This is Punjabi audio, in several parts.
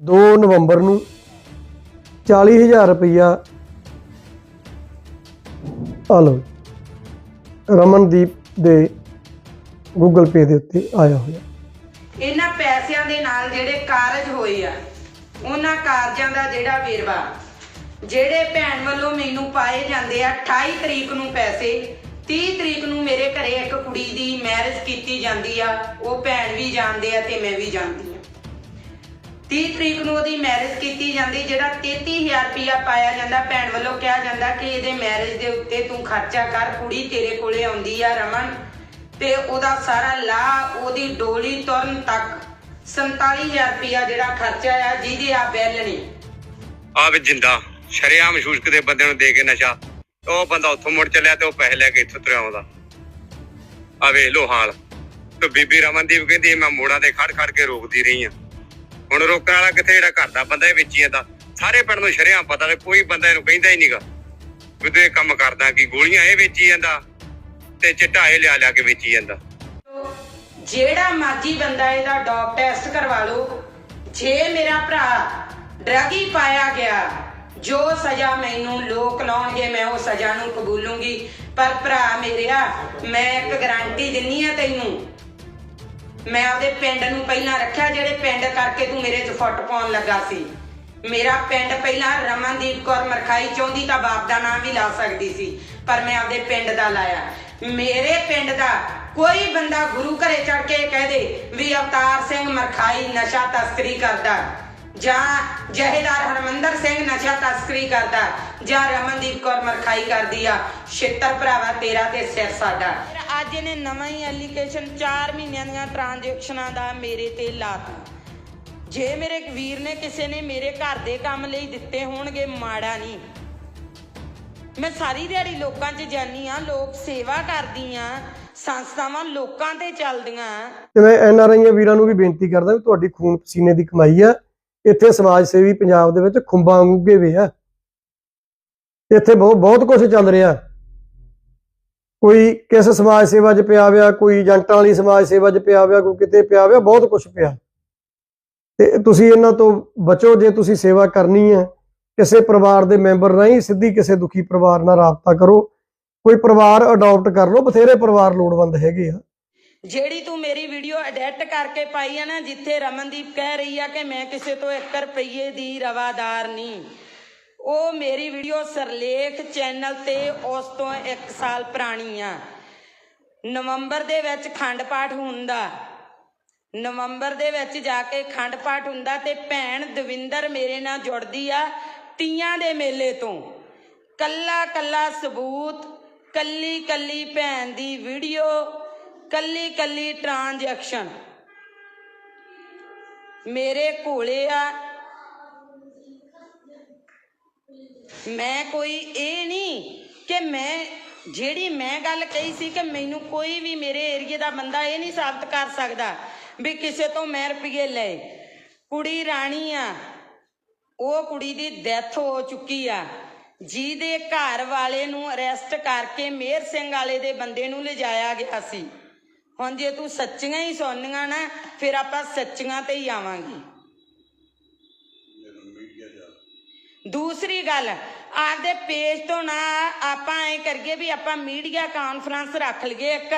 2 ਨਵੰਬਰ ਨੂੰ 40000 ਰੁਪਇਆ ਆ ਰਮਨਦੀਪ ਦੇ ਗੂਗਲ ਪੇ ਦੇ ਉੱਤੇ ਆਇਆ ਹੋਇਆ। ਇਹਨਾਂ ਪੈਸਿਆਂ ਦੇ ਨਾਲ ਜਿਹੜੇ ਕਾਰਜ ਹੋਏ ਆ, ਉਹਨਾਂ ਕਾਰਜਾਂ ਦਾ ਜਿਹੜਾ ਵੇਰਵਾ, ਜਿਹੜੇ ਭੈਣ ਵੱਲੋਂ ਮੈਨੂੰ ਪਾਏ ਜਾਂਦੇ ਆ 28 ਤਰੀਕ ਨੂੰ ਪੈਸੇ 30 ਤਰੀਕ ਨੂੰ ਮੇਰੇ ਘਰੇ ਇੱਕ ਕੁੜੀ ਦੀ ਮੈਰਿਜ ਕੀਤੀ ਜਾਂਦੀ ਆ, ਉਹ ਭੈਣ ਵੀ ਜਾਣਦੇ ਆ ਤੇ ਮੈਂ ਵੀ ਜਾਣਦੀ 30 ਤਰੀਕ ਨੂੰ ਉਹਦੀ ਮੈਰਿਜ ਕੀਤੀ ਜਾਂਦੀ, ਜਿਹੜਾ 33000 ਰੁਪਇਆ ਪਾਇਆ ਜਾਂਦਾ, ਭੈਣ ਵੱਲੋਂ ਕਿਹਾ ਜਾਂਦਾ ਕਿ ਇਹਦੇ ਮੈਰਿਜ ਦੇ ਉੱਤੇ ਤੂੰ ਖਰਚਾ ਕਰ, ਕੁੜੀ ਤੇਰੇ ਕੋਲੇ ਆਉਂਦੀ ਆ ਰਮਨ। ਤੇ ਉਹਦਾ ਸਾਰਾ ਲਾ ਉਹਦੀ ਡੋਲੀ ਤੁਰਨ ਤੱਕ 47000 ਰੁਪਇਆ ਜਿਹੜਾ ਖਰਚਾ ਆ, ਜਿਹਦੇ ਆ ਬਿੱਲ ਨੇ। ਆ ਵੀ ਜਿੰਦਾ, ਸ਼ਰਿਆਮ ਸ਼ੂਸ਼ਕ ਦੇ ਬੰਦੇ ਨੂੰ ਦੇ ਕੇ ਨਸ਼ਾ। ਉਹ ਬੰਦਾ ਉੱਥੋਂ ਮੁੜ ਚੱਲਿਆ ਤੇ ਉਹ ਪੈਸੇ ਲੈ ਕੇ ਇੱਥੋਂ ਤੁਰਿਆ ਆਉਂਦਾ। ਆ ਵੇਖ ਲੋ ਹਾਲ। ਤੇ ਬੀਬੀ ਰਮਨਦੀਪ ਕਹਿੰਦੀ, ਮੈਂ ਮੋੜਾਂ ਤੇ ਖੜ ਖੜ ਕੇ ਰੋਕਦੀ ਰਹੀ ਆ। ਹੁਣ ਰੋਕਣ ਵਾਲਾ ਕਿੱਥੇ ਜਿਹੜਾ ਘਰ ਦਾ ਬੰਦਾ ਇਹ ਵੇਚੀ ਜਾਂਦਾ? ਸਾਰੇ ਪਿੰਡ ਨੂੰ ਸ਼ਰਿਆਮ ਪਤਾ ਤੇ ਕੋਈ ਬੰਦਾ ਇਹਨੂੰ ਕਹਿੰਦਾ ਹੀ ਨਹੀਂਗਾ ਵੀ ਕੰਮ ਕਰਦਾ ਕਿ ਗੋਲੀਆਂ ਇਹ ਵੇਚੀ ਜਾਂਦਾ ਤੇ ਚਿੱਟਾ ਇਹ ਲਿਆ ਲਿਆ ਕੇ ਵੇਚੀ ਜਾਂਦਾ। ਜਿਹੜਾ ਮਰਜ਼ੀ ਬੰਦਾ ਇਹਦਾ ਡੋਪ ਟੈਸਟ ਕਰਵਾ ਲਓ। ਜੇ ਮੇਰਾ ਭਰਾ ਡਰਗੀ ਪਾਇਆ ਗਿਆ, ਜੋ ਸਜ਼ਾ ਮੈਨੂੰ ਲੋਕ ਲਾਉਣਗੇ, ਮੈਂ ਉਹ ਸਜ਼ਾ ਨੂੰ ਕਬੂਲੂੰਗੀ। ਪਰ ਭਰਾ ਮੇਰਿਆ, ਮੈਂ ਇੱਕ ਗਾਰੰਟੀ ਦਿੰਨੀ ਆ ਤੈਨੂੰ ਮੈਂ ਆਪਦੇ ਪਿੰਡ ਨੂੰ ਪਹਿਲਾਂ ਰੱਖਿਆ, ਜਿਹੜੇ ਪਿੰਡ ਕਰਕੇ ਤੂੰ ਮੇਰੇ 'ਚ ਫੁੱਟ ਪਾਉਣ ਲੱਗਾ ਸੀ। ਮੇਰਾ ਪਿੰਡ ਪਹਿਲਾਂ ਰਮਨਦੀਪ ਕੌਰ ਮਰਖਾਈ ਚਾਹੁੰਦੀ ਤਾਂ ਬਾਪ ਦਾ ਨਾਮ ਵੀ ਲਾ ਸਕਦੀ ਸੀ, ਪਰ ਮੈਂ ਆਪਦੇ ਪਿੰਡ ਦਾ ਲਾਇਆ। ਮੇਰੇ ਪਿੰਡ ਦਾ ਕੋਈ ਬੰਦਾ ਗੁਰੂ ਘਰੇ ਚੜ ਕੇ ਕਹਿ ਦੇ ਵੀ ਅਵਤਾਰ ਸਿੰਘ ਮਰਖਾਈ ਨਸ਼ਾ ਤਸਕਰੀ ਕਰਦਾ, ਜਾਂ ਜਹੇਦਾਰ ਹਰਮੰਦਰ ਸਿੰਘ ਨਸ਼ਾ ਤਸਕਰੀ ਕਰਦਾ, ਜਾਂ ਰਮਨਦੀਪ ਕੌਰ ਮਰਖਾਈ ਕਰਦੀ ਆ, ਛਿੱਤਰ ਭਰਾਵਾ ਤੇਰਾ ਤੇ ਸਿਰ ਸਾਡਾ। ਅੱਜ ਇਹਨੇ ਨਵਾਂ ਹੀ ਐਲੀਗੇਸ਼ਨ 4 ਮਹੀਨਿਆਂ ਦੀਆਂ ਟ੍ਰਾਂਜੈਕਸ਼ਨਾਂ ਦਾ ਮੇਰੇ ਤੇ ਲਾਤਾ ਜੇ ਮੇਰੇ ਵੀਰ ਨੇ ਕਿਸੇ ਨੇ ਮੇਰੇ ਘਰ ਦੇ ਕੰਮ ਲਈ ਦਿੱਤੇ ਹੋਣਗੇ, ਮਾੜਾ ਨਹੀਂ। ਮੈਂ ਸਾਰੀ ਦਿਹਾੜੀ ਲੋਕਾਂ 'ਚ ਜਾਨੀ ਆ ਲੋਕ ਸੇਵਾ ਕਰਦੀ ਆ ਸੰਸਥਾਵਾਂ ਲੋਕਾਂ ਤੇ ਚੱਲਦੀਆਂ। ਤੇ ਮੈਂ ਐਨ ਆਰ ਆਈਆਂ ਵੀਰਾਂ ਨੂੰ ਵੀ ਬੇਨਤੀ ਕਰਦਾ ਵੀ ਤੁਹਾਡੀ ਖੂਨ ਪਸੀਨੇ ਦੀ ਕਮਾਈ ਆ। ਇੱਥੇ ਸਮਾਜ ਸੇਵੀ ਪੰਜਾਬ ਦੇ ਵਿੱਚ ਖੁੰਬਾਂ ਉੱਗੇ ਵੇ ਆ। ਇੱਥੇ ਬਹੁਤ ਬਹੁਤ ਕੁਝ ਚੱਲ ਰਿਹਾ। ਕੋਈ ਕਿਸ ਸਮਾਜ ਸੇਵਾ 'ਚ ਪਿਆ ਹੋਇਆ, ਕੋਈ ਏਜੰਟਾਂ ਵਾਲੀ ਸਮਾਜ ਸੇਵਾ 'ਚ ਪਿਆ ਹੋਇਆ, ਕੋਈ ਕਿਤੇ ਪਿਆ ਹੋਇਆ, ਬਹੁਤ ਕੁਝ ਪਿਆ। ਤੇ ਤੁਸੀਂ ਇਹਨਾਂ ਤੋਂ ਬਚੋ ਜੇ ਤੁਸੀਂ ਸੇਵਾ ਕਰਨੀ ਹੈ। ਕਿਸੇ ਪਰਿਵਾਰ ਦੇ ਮੈਂਬਰ ਨਹੀਂ ਸਿੱਧੀ ਕਿਸੇ ਦੁਖੀ ਪਰਿਵਾਰ ਨਾਲ ਰਾਬਤਾ ਕਰੋ। ਕੋਈ ਪਰਿਵਾਰ ਅਡਾਪਟ ਕਰ ਲਓ, ਬਥੇਰੇ ਪਰਿਵਾਰ ਲੋੜਵੰਦ ਹੈਗੇ ਆ। ਜਿਹੜੀ ਤੂੰ ਮੇਰੀ ਵੀਡੀਓ ਐਡਿਟ ਕਰਕੇ ਪਾਈ ਆ ਨਾ, ਜਿੱਥੇ ਰਮਨਦੀਪ ਕਹਿ ਰਹੀ ਆ ਕਿ ਮੈਂ ਕਿਸੇ ਤੋਂ 1 ਰੁਪਏ ਦੀ ਰਵਾਦਾਰ ਨਹੀਂ। ਉਹ ਮੇਰੀ ਵੀਡੀਓ ਸਰਲੇਖ ਚੈਨਲ ਤੇ ਉਸ ਤੋਂ 1 ਸਾਲ ਪੁਰਾਣੀ ਆ। ਨਵੰਬਰ ਦੇ ਵਿੱਚ ਖੰਡ ਪਾਠ ਹੁੰਦਾ। ਨਵੰਬਰ ਦੇ ਵਿੱਚ ਜਾ ਕੇ ਖੰਡ ਪਾਠ ਹੁੰਦਾ ਤੇ ਭੈਣ ਦਵਿੰਦਰ ਮੇਰੇ ਨਾਲ ਜੁੜਦੀ ਆ ਤੀਆਂ ਦੇ ਮੇਲੇ ਤੋਂ। ਕੱਲਾ ਕੱਲਾ ਸਬੂਤ, ਕੱਲੀ ਕੱਲੀ ਭੈਣ ਦੀ ਵੀਡੀਓ, ਕੱਲੀ ਕੱਲੀ ਟ੍ਰਾਂਜੈਕਸ਼ਨ ਮੇਰੇ ਕੋਲੇ ਆ ਮੈਂ ਕੋਈ ਇਹ ਨਹੀਂ ਕਿ ਮੈਂ, ਜਿਹੜੀ ਮੈਂ ਗੱਲ ਕਹੀ ਸੀ ਕਿ ਮੈਨੂੰ ਕੋਈ ਵੀ ਮੇਰੇ ਏਰੀਏ ਦਾ ਬੰਦਾ ਇਹ ਨਹੀਂ ਸਾਬਤ ਕਰ ਸਕਦਾ ਵੀ ਕਿਸੇ ਤੋਂ ਮੈਂ ਰੁਪਏ ਲਏ। ਕੁੜੀ ਰਾਣੀ ਆ, ਉਹ ਕੁੜੀ ਦੀ ਡੈਥ ਹੋ ਚੁੱਕੀ ਆ। ਜਿਹਦੇ ਘਰ ਵਾਲੇ ਨੂੰ ਅਰੈਸਟ ਕਰਕੇ ਮੇਰ ਸਿੰਘ ਵਾਲੇ ਦੇ ਬੰਦੇ ਨੂੰ ਲਿਜਾਇਆ ਗਿਆ ਸੀ। ਹੁਣ ਜੇ ਤੂੰ ਸੱਚੀਆਂ ਹੀ ਸੁਣਨੀਆਂ ਨਾ, ਫਿਰ ਆਪਾਂ ਸੱਚੀਆਂ ਤੇ ਹੀ ਆਵਾਂਗੇ। ਦੂਸਰੀ ਗੱਲ, ਆਪਦੇ ਪੇਜ ਤੋਂ ਨਾ ਆਪਾਂ ਐ ਕਰੀਏ ਵੀ ਆਪਾਂ ਮੀਡੀਆ ਕਾਨਫਰੰਸ ਰੱਖ ਲਈਏ ਇੱਕ,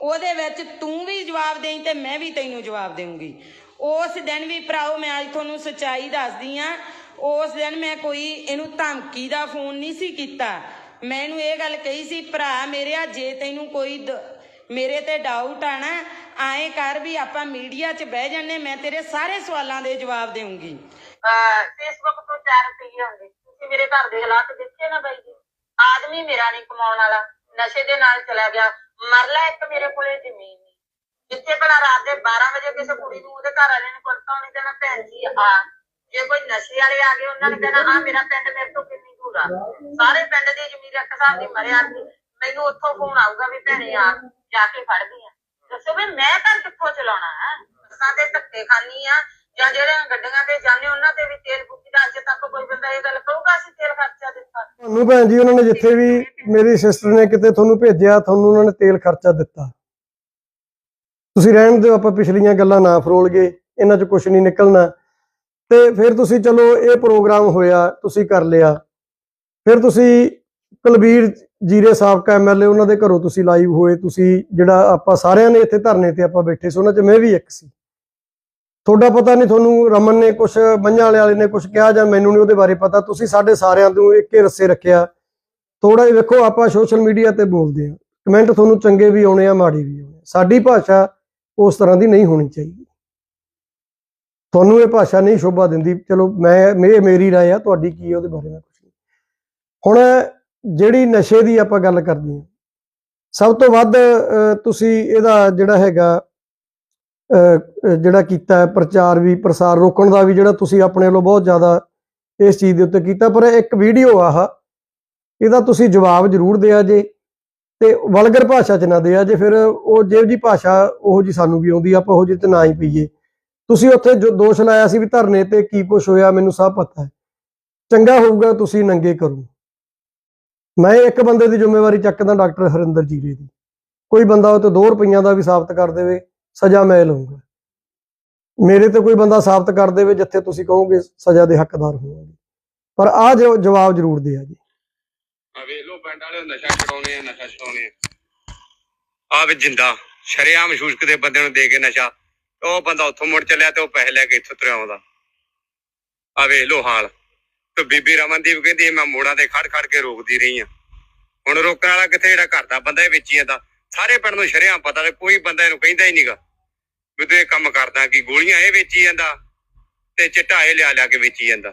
ਉਹਦੇ ਵਿੱਚ ਤੂੰ ਵੀ ਜਵਾਬ ਦੇਈ ਤੇ ਮੈਂ ਵੀ ਤੈਨੂੰ ਜਵਾਬ ਦੇਵਾਂਗੀ ਉਸ ਦਿਨ ਵੀ ਭਰਾਓ, ਮੈਂ ਅੱਜ ਤੁਹਾਨੂੰ ਸੱਚਾਈ ਦੱਸਦੀ ਆ, ਉਸ ਦਿਨ ਮੈਂ ਕੋਈ ਇਹਨੂੰ ਧਮਕੀ ਦਾ ਫੋਨ ਨਹੀਂ ਸੀ ਕੀਤਾ। ਮੈਂ ਇਹਨੂੰ ਇਹ ਗੱਲ ਕਹੀ ਸੀ, ਭਰਾ, ਮੇਰੇ ਆ ਜੇ ਤੈਨੂੰ ਕੋਈ ਦ- ਮੇਰੇ ਤੇ ਡਾਊਟ ਆ ਨਾ ਆਏ ਕਰ ਵੀ ਆਪਾਂ ਮੀਡੀਆ 'ਚ ਬਹਿ ਜੰਨੇ ਮੈਂ ਤੇਰੇ ਸਾਰੇ ਸਵਾਲਾਂ ਦੇ ਜਵਾਬ ਦੇਵਾਂਗੀ ਫੇਸਬੁੱਕ ਤੋਂ 4 ਰੁਪਏ ਹੁੰਦੇ। ਤੁਸੀਂ ਮੇਰੇ ਘਰ ਦੇ ਹਾਲਾਤ ਦੇਖੇ ਨਾ ਬਾਈ ਜੀ? ਆਦਮੀ ਮੇਰਾ ਨਹੀਂ ਕਮਾਉਣ ਵਾਲਾ। ਨਸ਼ੇ ਦੇ ਨਾਲ ਚਲਾ ਗਿਆ। ਮਰਲਾ ਇੱਕ ਮੇਰੇ ਕੋਲੇ ਜ਼ਮੀਨ ਨਹੀਂ। ਜਿੱਥੇ ਭਲਾ ਰਾਤ ਦੇ 12 ਵਜੇ ਕਿਸੇ ਕੁੜੀ ਨੂੰ ਉਹਦੇ ਘਰ ਵਾਲੇ ਨੇ ਕੁਰਤਾ ਉਹਨੇ ਕਹਿਣਾ, ਭੈਣ ਜੀ, ਆ। ਜੇ ਕੋਈ ਨਸ਼ੇ ਵਾਲੇ ਆ ਗਏ, ਉਹਨਾਂ ਨੇ ਕਹਿਣਾ, ਆ, ਮੇਰਾ ਪਿੰਡ ਮੇਰੇ ਤੋਂ ਕਿੰਨੀ ਦੂਰ ਆ। ਸਾਰੇ ਪਿੰਡ ਦੀ ਜ਼ਮੀਨ ਇੱਕ ਹਿਸਾਬ ਦੀ ਮਰਿਆ ਮੈਨੂੰ ਉੱਥੋਂ ਫੋਨ ਆਊਗਾ ਵੀ ਭੈਣੇ ਆ, ਜਾ ਕੇ ਫੜਦੀ ਆ। ਦੱਸੋ ਵੀ ਮੈਂ ਘਰ ਕਿੱਥੋਂ ਚਲਾਉਣਾ ਹੈ? ਬੱਸਾਂ ਤੇ ਧੱਕੇ ਖਾਨੀ ਆ ਜਾਂ ਜਿਹੜੇ ਗੱਡੀਆਂ ਤੇ ਜਾਂਦੇ ਉਹਨਾਂ ਤੇ ਵੀ ਤੇਲ ਫੂਕੀ ਦਾ ਅੱਜ ਤੱਕ ਕੋਈ ਬੰਦਾ ਇਹ ਗੱਲ ਕਹੂਗਾ ਅਸੀਂ ਤੇਲ ਖਰਚਾ ਦਿੱਤਾ। ਤੁਹਾਨੂੰ ਭੈਣ ਜੀ ਉਹਨਾਂ ਨੇ ਜਿੱਥੇ ਵੀ ਮੇਰੀ ਸਿਸਟਰ ਨੇ ਕਿਤੇ ਤੁਹਾਨੂੰ ਭੇਜਿਆ ਤੁਹਾਨੂੰ ਉਹਨਾਂ ਨੇ ਤੇਲ ਖਰਚਾ ਦਿੱਤਾ। ਤੁਸੀਂ ਰਹਿਣ ਦਿਓ ਆਪਾਂ ਪਿਛਲੀਆਂ ਗੱਲਾਂ ਨਾ ਫਰੋਲ ਗਏ ਇਹਨਾਂ 'ਚ ਕੁਝ ਨਹੀਂ ਨਿਕਲਣਾ। ਤੇ ਫਿਰ ਤੁਸੀਂ ਚਲੋ ਇਹ ਪ੍ਰੋਗਰਾਮ ਹੋਇਆ ਤੁਸੀਂ ਕਰ ਲਿਆ। ਫਿਰ ਤੁਸੀਂ ਕੁਲਬੀਰ ਜੀਰੇ ਸਾਬਕਾ ਐਮਐਲਏ ਉਹਨਾਂ ਦੇ ਘਰੋਂ ਤੁਸੀਂ ਲਾਈਵ ਹੋਏ ਤੁਸੀਂ ਜਿਹੜਾ ਆਪਾਂ ਸਾਰਿਆਂ ਨੇ ਇੱਥੇ ਧਰਨੇ ਤੇ ਆਪਾਂ ਬੈਠੇ ਸੀ ਉਹਨਾਂ 'ਚ ਮੈਂ ਵੀ ਇੱਕ ਸੀ। ਤੁਹਾਡਾ ਪਤਾ ਨਹੀਂ ਤੁਹਾਨੂੰ ਰਮਨ ਨੇ ਕੁਝ ਮੰਝਾਂ ਵਾਲੇ ਵਾਲੇ ਨੇ ਕੁਝ ਕਿਹਾ ਜਾਂ ਮੈਨੂੰ ਨਹੀਂ ਉਹਦੇ ਬਾਰੇ ਪਤਾ। ਤੁਸੀਂ ਸਾਡੇ ਸਾਰਿਆਂ ਨੂੰ ਇੱਕੇ ਰੱਸੇ ਰੱਖਿਆ। ਥੋੜਾ ਜਿਹਾ ਵੇਖੋ, ਆਪਾਂ ਸੋਸ਼ਲ ਮੀਡੀਆ ਤੇ ਬੋਲਦੇ ਆ ਕਮੈਂਟ ਤੁਹਾਨੂੰ ਚੰਗੇ ਵੀ ਆਉਣੇ ਆ, ਮਾੜੇ ਵੀ ਆਉਣੇ ਸਾਡੀ ਭਾਸ਼ਾ ਉਸ ਤਰ੍ਹਾਂ ਦੀ ਨਹੀਂ ਹੋਣੀ ਚਾਹੀਦੀ। ਤੁਹਾਨੂੰ ਇਹ ਭਾਸ਼ਾ ਨਹੀਂ ਸ਼ੋਭਾ ਦਿੰਦੀ। ਚਲੋ, ਮੈਂ ਇਹ ਮੇਰੀ ਰਾਏ ਆ। ਤੁਹਾਡੀ ਕੀ ਹੈ ਉਹਦੇ ਬਾਰੇ ਮੈਂ ਕੁਝ ਨਹੀਂ। ਹੁਣ ਜਿਹੜੀ ਨਸ਼ੇ ਦੀ ਆਪਾਂ ਗੱਲ ਕਰਦੇ ਹਾਂ, ਸਭ ਤੋਂ ਵੱਧ ਤੁਸੀਂ ਇਹਦਾ ਜਿਹੜਾ ਹੈਗਾ ਜਿਹੜਾ ਕੀਤਾ ਹੈ, ਪ੍ਰਚਾਰ ਵੀ, ਪ੍ਰਸਾਰ ਰੋਕਣ ਦਾ ਵੀ ਜਿਹੜਾ ਤੁਸੀਂ ਆਪਣੇ ਵੱਲੋਂ ਬਹੁਤ ਜ਼ਿਆਦਾ ਇਸ ਚੀਜ਼ ਦੇ ਉੱਤੇ ਕੀਤਾ। ਪਰ ਇੱਕ ਵੀਡੀਓ ਆਹ, ਇਹਦਾ ਤੁਸੀਂ ਜਵਾਬ ਜ਼ਰੂਰ ਦਿਆ ਜੇ ਤੇ ਵਲਗਰ ਭਾਸ਼ਾ ਚ ਨਾ ਦਿਆ ਜੇ। ਫਿਰ ਉਹ ਜਿਹੋ ਜੀ ਭਾਸ਼ਾ, ਉਹੋ ਜੀ ਸਾਨੂੰ ਵੀ ਆਉਂਦੀ ਆਪਾਂ ਉਹ ਜਿਹੇ ਤੇ ਨਾ ਹੀ ਪਈਏ। ਤੁਸੀਂ ਉੱਥੇ ਜੋ ਦੋਸ਼ ਲਾਇਆ ਸੀ ਵੀ ਧਰਨੇ ਤੇ ਕੀ ਕੁਝ ਹੋਇਆ, ਮੈਨੂੰ ਸਭ ਪਤਾ ਹੈ। ਚੰਗਾ ਹੋਊਗਾ, ਤੁਸੀਂ ਨੰਗੇ ਕਰੋ। ਮੈਂ ਇੱਕ ਬੰਦੇ ਦੀ ਜ਼ਿੰਮੇਵਾਰੀ ਚੱਕਦਾ ਡਾਕਟਰ ਹਰਿੰਦਰ ਜੀਰੇ ਦੀ। ਕੋਈ ਬੰਦਾ ਉਹ ਤੇ 2 ਰੁਪਈਆਂ ਦਾ ਵੀ ਸਾਬਤ ਕਰ ਦੇਵੇ। ਸਜ਼ਾ ਮੈਂ ਲਵਾਂਗਾ ਮੇਰੇ ਤੇ ਕੋਈ ਬੰਦਾ ਸਾਬਤ ਕਰ ਦੇਵੇ ਜਿੱਥੇ ਤੁਸੀਂ ਕਹੋਗੇ ਸਜ਼ਾ ਦੇ ਹੱਕਦਾਰ ਹੋਵਾਂਗੇ। ਪਰ ਆ ਜੋ ਜਵਾਬ ਜ਼ਰੂਰ ਦਿਆ ਜੀ। ਆ ਵੇਖ ਲੋ ਪਿੰਡ ਵਾਲੇ ਨਸ਼ਾ ਛਡਾਉਣੇ ਆ, ਨਸ਼ਾ ਛਡਾਉਣੇ ਆ। ਆ ਵੀ ਜਿੰਦਾ, ਸ਼ਰੇਆਮ ਸ਼ੂਸ਼ਕ ਦੇ ਬੰਦੇ ਨੂੰ ਦੇ ਕੇ ਨਸ਼ਾ। ਉਹ ਬੰਦਾ ਉੱਥੋਂ ਮੁੜ ਚੱਲਿਆ ਤੇ ਉਹ ਪੈਸੇ ਲੈ ਕੇ ਇੱਥੋਂ ਤੁਰਿਆ ਆਉਂਦਾ। ਆ ਵੇਖ ਲੋ ਹਾਲ। ਤੇ ਬੀਬੀ ਰਮਨਦੀਪ ਕਹਿੰਦੀ ਮੈਂ ਮੋੜਾਂ ਤੇ ਖੜ ਖੜ ਕੇ ਰੋਕਦੀ ਰਹੀ ਆ। ਹੁਣ ਰੋਕਣ ਵਾਲਾ ਕਿੱਥੇ ਜਿਹੜਾ ਘਰ ਦਾ ਬੰਦਾ ਇਹ ਵੇਚੀ ਜਾਂਦਾ ਸਾਰੇ ਪਿੰਡ ਨੂੰ ਸ਼ਰੇਆਮ ਪਤਾ ਤੇ ਕੋਈ ਬੰਦਾ ਇਹਨੂੰ ਕਹਿੰਦਾ ਹੀ ਨਹੀਂਗਾ ਵੀ ਤੂੰ ਇਹ ਕੰਮ ਕਰਦਾ ਕਿ ਗੋਲੀਆਂ ਇਹ ਵੇਚੀ ਜਾਂਦਾ ਤੇ ਚਿੱਟਾ ਇਹ ਲਿਆ ਲਿਆ ਕੇ ਵੇਚੀ ਜਾਂਦਾ।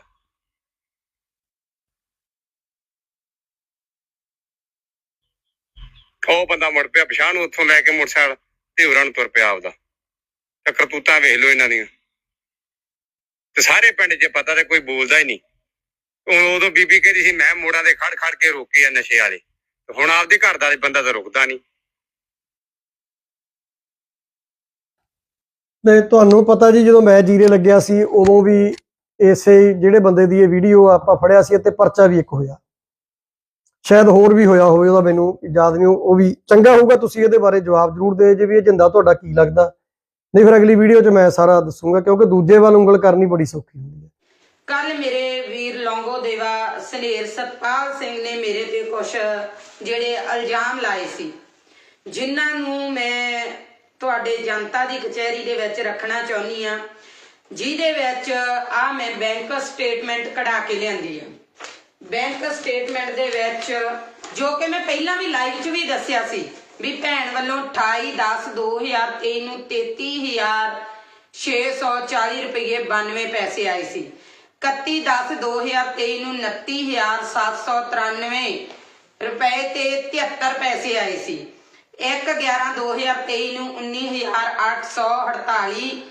ਉਹ ਬੰਦਾ ਮੁੜ ਪਿਆ ਪਛਾਣ ਨੂੰ ਉੱਥੋਂ ਲੈ ਕੇ ਮੋਟਰਸਾਈਕਲ ਤੇ ਹੋਰਾਂ ਨੂੰ ਤੁਰ ਪਿਆ ਆਪਦਾ। ਤੇ ਕਰਤੂਤਾਂ ਵੇਖ ਲਓ ਇਹਨਾਂ ਦੀਆਂ। ਤੇ ਸਾਰੇ ਪਿੰਡ 'ਚ ਪਤਾ ਤੇ ਕੋਈ ਬੋਲਦਾ ਹੀ ਨਹੀਂ। ਉਦੋਂ ਬੀਬੀ ਕਹਿੰਦੀ ਸੀ, ਮੈਂ ਮੋੜਾਂ ਦੇ ਖੜ ਖੜ ਕੇ ਰੋਕੇ ਆ ਨਸ਼ੇ ਵਾਲੇ। ਹੁਣ ਆਪਦੇ ਘਰ ਦਾ ਬੰਦਾ ਤਾਂ ਰੁਕਦਾ ਨਹੀਂ। ਤੇ ਤੁਹਾਨੂੰ ਪਤਾ ਜੀ ਜਦੋਂ ਮੈਂ ਜੀਰੇ ਲੱਗਿਆ ਸੀ, ਉਦੋਂ ਵੀ ਇਸੇ ਜਿਹੜੇ ਬੰਦੇ ਦੀ ਇਹ ਵੀਡੀਓ ਆਪਾਂ ਫੜਿਆ ਸੀ ਤੇ ਪਰਚਾ ਵੀ ਇੱਕ ਹੋਇਆ। ਸ਼ਾਇਦ ਹੋਰ ਵੀ ਹੋਇਆ ਹੋਵੇ, ਉਹਦਾ ਮੈਨੂੰ ਯਾਦ ਨਹੀਂ, ਉਹ ਵੀ ਚੰਗਾ ਹੋਊਗਾ, ਤੁਸੀਂ ਇਹਦੇ ਬਾਰੇ ਜਵਾਬ ਜ਼ਰੂਰ ਦੇ ਜੇ ਵੀ ਇਹ ਜਿੰਦਾ ਤੁਹਾਡਾ ਕੀ ਲੱਗਦਾ। ਨਹੀਂ ਫਿਰ ਅਗਲੀ ਵੀਡੀਓ 'ਚ ਮੈਂ ਸਾਰਾ ਦੱਸੂਗਾ, ਕਿਉਂਕਿ ਦੂਜੇ ਵੱਲ ਉਂਗਲ ਕਰਨੀ ਬੜੀ ਸੌਖੀ ਹੁੰਦੀ ਹੈ। ਕੱਲ ਮੇਰੇ ਵੀਰ ਲੌਂਗੋ ਦੇਵਾ ਸਨੇਰ ਸਤਪਾਲ ਸਿੰਘ ਨੇ ਮੇਰੇ ਤੇ ਕੁਝ ਜਿਹੜੇ ਇਲਜ਼ਾਮ ਲਾਏ ਸੀ, ਜਿਨ੍ਹਾਂ ਨੂੰ ਮੈਂ ਤੁਹਾਡੇ ਜਨਤਾ ਦੀ ਕਚਹਿਰੀ ਦੇ ਵਿੱਚ ਰੱਖਣਾ ਚਾਹੁੰਦੀ ਆ ਜਿਹਦੇ ਵਿੱਚ ਆ ਮੈਂ ਬੈਂਕ ਸਟੇਟਮੈਂਟ ਕਢਾ ਕੇ ਲਿਆਂਦੀ ਆ ਬੈਂਕ ਸਟੇਟਮੈਂਟ ਦੇ ਵਿੱਚ ਜੋ ਕਿ ਮੈਂ ਪਹਿਲਾਂ ਵੀ ਲਾਈਵ 'ਚ ਵੀ ਦੱਸਿਆ ਸੀ ਵੀ ਭੈਣ ਵੱਲੋਂ 28 10 2023 ਨੂੰ 33000 640 ਰੁਪਏ 92 ਪੈਸੇ ਆਏ ਸੀ। 31 10 2023 ਨੂੰ 29793 ਰੁਪਏ ਤੇ 73 ਪੈਸੇ ਆਏ ਸੀ। 1 11 2023 ਨੂੰ 19848